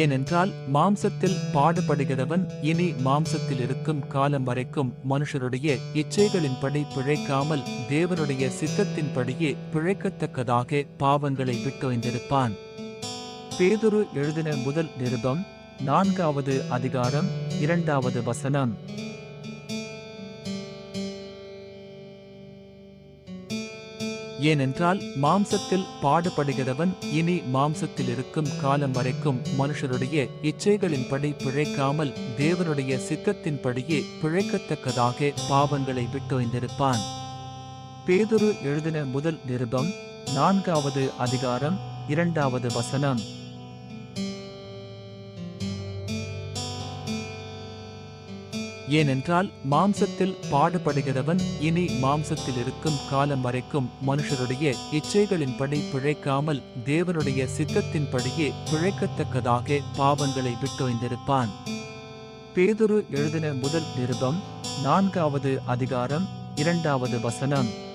ஏனென்றால் மாம்சத்தில் பாடுபடுகிறவன் இனி மாம்சத்தில் இருக்கும் காலம் வரைக்கும் மனுஷருடைய இச்சைகளின்படி பிழைக்காமல் தேவனுடைய சித்தத்தின்படியே பிழைக்கத்தக்கதாக பாவங்களை விட்டொய்ந்திருப்பான் பேதுரு எழுதின முதல் நிருபம் நான்காவது அதிகாரம் இரண்டாவது வசனம். ஏனென்றால் மாம்சத்தில் பாடுபடுகிறவன் இனி மாம்சத்தில் இருக்கும் காலம் வரைக்கும் மனுஷருடைய இச்சைகளின்படி பிழைக்காமல் தேவனுடைய சித்தத்தின்படியே பிழைக்கத்தக்கதாக பாவங்களை விட்டொய்ந்திருப்பான் பேதுரு எழுதின முதல் நிருபம் நான்காவது அதிகாரம் இரண்டாவது வசனம். ஏனென்றால் மாம்சத்தில் பாடுபடுகிறவன் இனி மாம்சத்தில் இருக்கும் காலம் வரைக்கும் மனுஷருடைய இச்சைகளின்படி பிழைக்காமல் தேவனுடைய சித்தத்தின்படியே பிழைக்கத்தக்கதாக பாவங்களை விட்டொய்ந்திருப்பான் பேதுரு எழுதின முதல் நிருபம் நான்காவது அதிகாரம் இரண்டாவது வசனம்.